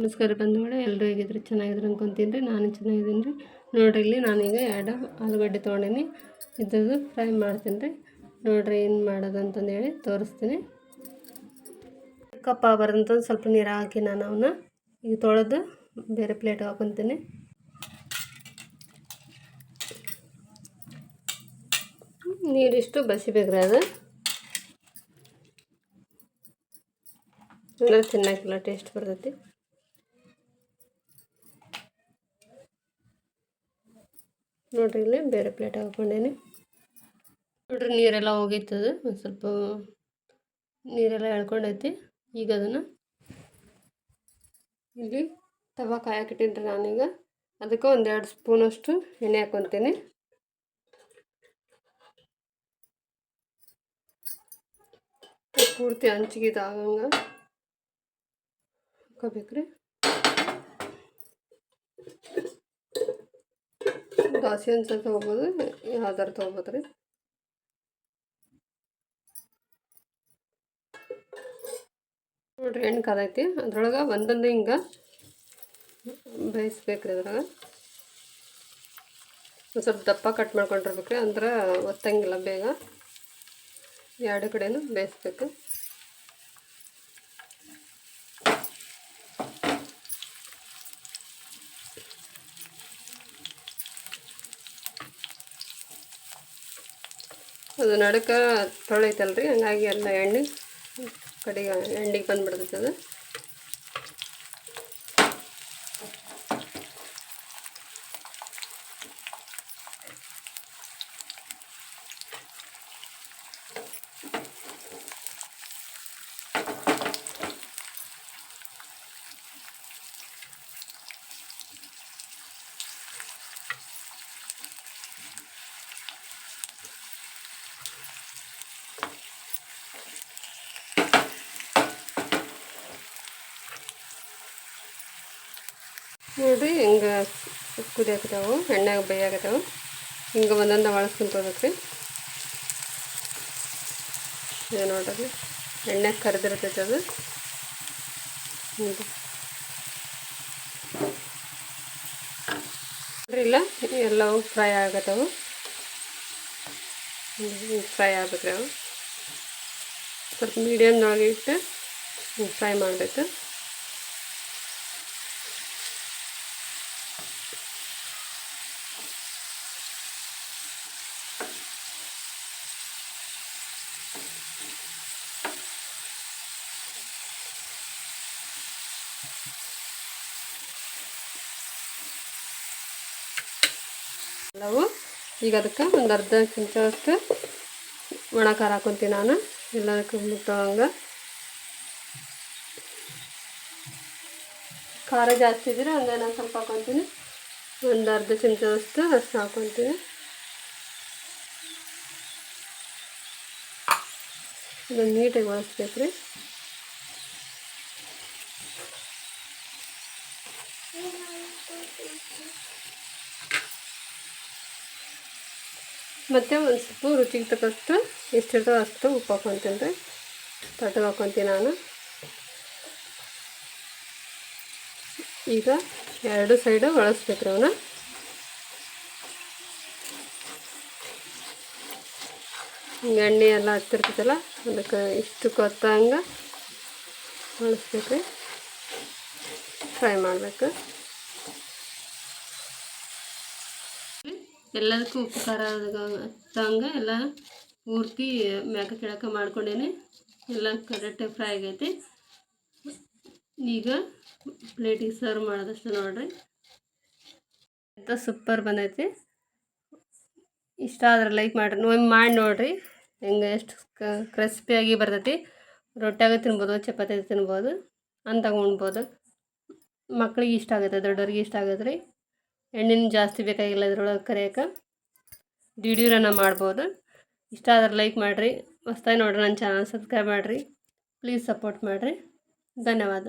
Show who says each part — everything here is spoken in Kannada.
Speaker 1: ನಮಸ್ಕಾರ ಬಂಧುಗಳೇ ಎಲ್ಲರೂ ಹೇಗಿದ್ರು ಚೆನ್ನಾಗಿದ್ರು ರೀ, ನಾನು ಚೆನ್ನಾಗಿದ್ದೀನಿ ರೀ. ನೋಡಿರಿ ಇಲ್ಲಿ ನಾನೀಗ ಎರಡು ಆಲೂಗಡ್ಡೆ ತೊಗೊಂಡೀನಿ. ಇದ್ದದ್ದು ಫ್ರೈ ಮಾಡ್ತೀನಿ ರೀ. ನೋಡಿರಿ ಏನು ಮಾಡೋದು ಅಂತಂದು ಹೇಳಿ ತೋರಿಸ್ತೀನಿ ಕಪ್ಪ ಬರೋದಂತಂದು ಸ್ವಲ್ಪ ನೀರು ಹಾಕಿ ನಾನು ಅವನ್ನ ಈಗ ತೊಳೆದು ಬೇರೆ ಪ್ಲೇಟ್ ಹಾಕೊತೀನಿ. ನೀರಿಷ್ಟು ಬಸಿಬೇಕ್ರಿ ಅದು. ಅಂದ್ರೆ ತಿನ್ನಕ್ಕಿಲ್ಲ ಟೇಸ್ಟ್ ಬರ್ತೈತಿ. ನೋಡ್ರಿ ಇಲ್ಲಿ ಬೇರೆ ಪ್ಲೇಟ್ ಹಾಕೊಂಡೇನೆ. ನೋಡ್ರಿ ನೀರೆಲ್ಲ ಹೋಗಿತ್ತದು ಒಂದು ಸ್ವಲ್ಪ ನೀರೆಲ್ಲ ಎಳ್ಕೊಂಡೈತಿ, ಈಗ ಅದನ್ನು ಇಲ್ಲಿ ತವ ರೀ ನಾನೀಗ. ಅದಕ್ಕೆ ಒಂದೆರಡು ಸ್ಪೂನಷ್ಟು ಎಣ್ಣೆ ಹಾಕ್ಕೊತೀನಿ ಪೂರ್ತಿ ಹಂಚಿಗೆ ಇದಾಗಂಗೆ ಹಾಕೋಬೇಕ್ರಿ. ದಾಸಿ ಅನ್ಸಲ್ ತೊಗೋಬೋದು ಯಾವ್ದಾರ ತೊಗೋಬೋದು ರೀ ನೋಡ್ರಿ ಎಣ್ಣೆ ಕಾದೈತಿ ಅದ್ರೊಳಗೆ ಒಂದೊಂದು ಹಿಂಗೆ ಬೇಯಿಸ್ಬೇಕ್ರಿ ಅದ್ರಾಗ ಒಂದು ಸ್ವಲ್ಪ ದಪ್ಪ ಕಟ್ ಮಾಡ್ಕೊಂಡಿರ್ಬೇಕ್ರಿ ಅಂದ್ರೆ ಒತ್ತಂಗಿಲ್ಲ ಬೇಗ ಎರಡು ಕಡೆನೂ ಬೇಯಿಸ್ಬೇಕು ಅದು ನಡುಕ ತೊಳೈತಲ್ರಿ. ಹಂಗಾಗಿ ಎಲ್ಲ ಎಣ್ಣೆ ಕಡೆಗೆ ಎಣ್ಣೆಗೆ ಬಂದುಬಿಡ್ತೈತೆ ಅದು. ನೋಡಿರಿ ಹಿಂಗೆ ಕುದಿಯಾಕತ್ತಾವು ಎಣ್ಣೆಗೆ ಬೇಯಾಕತ್ತಾವು. ಹಿಂಗೆ ಒಂದೊಂದು ಒಳಸ್ಕೊಂತ ರೀ ಇದು ನೋಡ್ರಿ, ಎಣ್ಣೆ ಕರೆದಿರ್ತೈತೆ ಅದು. ನೋಡ್ರಿ, ಇಲ್ಲ, ಎಲ್ಲವೂ ಫ್ರೈ ಆಗತ್ತವು. ಫ್ರೈ ಆಗ್ಬೇಕ್ರಿ ಅವು ಸ್ವಲ್ಪ ಮೀಡಿಯಮ್ನೊಳಗೆ ಇಟ್ಟು, ಫ್ರೈ ಮಾಡಬೇಕು. ಎಲ್ಲವೂ ಈಗ ಅದಕ್ಕೆ ಒಂದು ಅರ್ಧ ಚಮಚಷ್ಟು ಒಣ ಖಾರ ಹಾಕೊತೀನಿ ನಾನು. ಎಲ್ಲದಕ್ಕೂ ಮುಟ್ಟೋಂಗೆ ಖಾರ ಜಾಸ್ತಿ ಇದ್ರೆ ನಾನು ಸ್ವಲ್ಪ ಹಾಕೊತೀನಿ. ಒಂದು ಅರ್ಧ ಚಮಚದಷ್ಟು ಅಷ್ಟು ಹಾಕೊತೀನಿ. ಇದನ್ನು ನೀಟಾಗಿ ಬಳಸ್ಬೇಕು ರೀ ಮತ್ತು ಒಂದು ಸ್ವಲ್ಪ ರುಚಿಗೆ ತಕ್ಕಷ್ಟು ಎಷ್ಟಿರ್ತೋ ಅಷ್ಟು ಉಪ್ಪು ಹಾಕ್ಕೊತೀನಿ ರೀ. ತಟ್ಟಗೆ ಹಾಕ್ಕೊತೀನಿ ನಾನು. ಈಗ ಎರಡು ಸೈಡು ಬಳಸ್ಬೇಕು ರೀ ಅವನ್ನ ಎಣ್ಣೆ ಎಲ್ಲ ಹತ್ತಿರ್ತೈತಲ್ಲ ಅದಕ್ಕೆ ಇಷ್ಟು ಕೊತ್ತಂಗೆ ಬಳಸ್ಬೇಕು ರೀ. ಫ್ರೈ ಮಾಡಬೇಕು. ಎಲ್ಲದಕ್ಕೂ ಉಪಕಾರ ಖಾರ ತಂಗ ಎಲ್ಲ ಪೂರ್ತಿ ಮ್ಯಾಕ ಕೆಳಕ ಮಾಡ್ಕೊಂಡೇನೆ ಎಲ್ಲ ಕರೆಕ್ಟಾಗಿ ಫ್ರೈ ಆಗೈತೆ. ಈಗ ಪ್ಲೇಟಿಗೆ ಸರ್ವ್ ಮಾಡಿದಷ್ಟು ನೋಡಿರಿ. ಅಂತ ಸೂಪರ್ ಬಂದೈತಿ. ಇಷ್ಟ ಆದ್ರೆ ಲೈಕ್ ಮಾಡಿರಿ ಒಮ್ಮೆ ಮಾಡಿ ನೋಡಿರಿ. ಹೆಂಗೆ ಎಷ್ಟು ಕ್ರಿಸ್ಪಿಯಾಗಿ ಬರ್ತೈತಿ. ರೊಟ್ಟಿಯಾಗ ತಿನ್ಬೋದು, ಚಪಾತಿ ತಿನ್ಬೋದು ಅಂತ ಉಣ್ಬೋದು ಮಕ್ಳಿಗೆ ಇಷ್ಟ ಆಗುತ್ತೆ, ದೊಡ್ಡವ್ರಿಗೆ ಇಷ್ಟ ಆಗುತ್ತೆ ರೀ. ಎಣ್ಣೆನೂ ಜಾಸ್ತಿ ಬೇಕಾಗಿಲ್ಲ ಇದ್ರೊಳಗೆ ಕರಿಯೋಕೆ. ದಿಢೀರನ್ನ ಮಾಡ್ಬೋದು. ಇಷ್ಟ ಆದ್ರೆ ಲೈಕ್ ಮಾಡಿರಿ. ಹೊಸ್ದಾಗಿ ನೋಡ್ರಿ ನನ್ನ ಚಾನಲ್ ಸಬ್ಸ್ಕ್ರೈಬ್ ಮಾಡಿರಿ. ಪ್ಲೀಸ್ ಸಪೋರ್ಟ್ ಮಾಡಿರಿ. ಧನ್ಯವಾದ.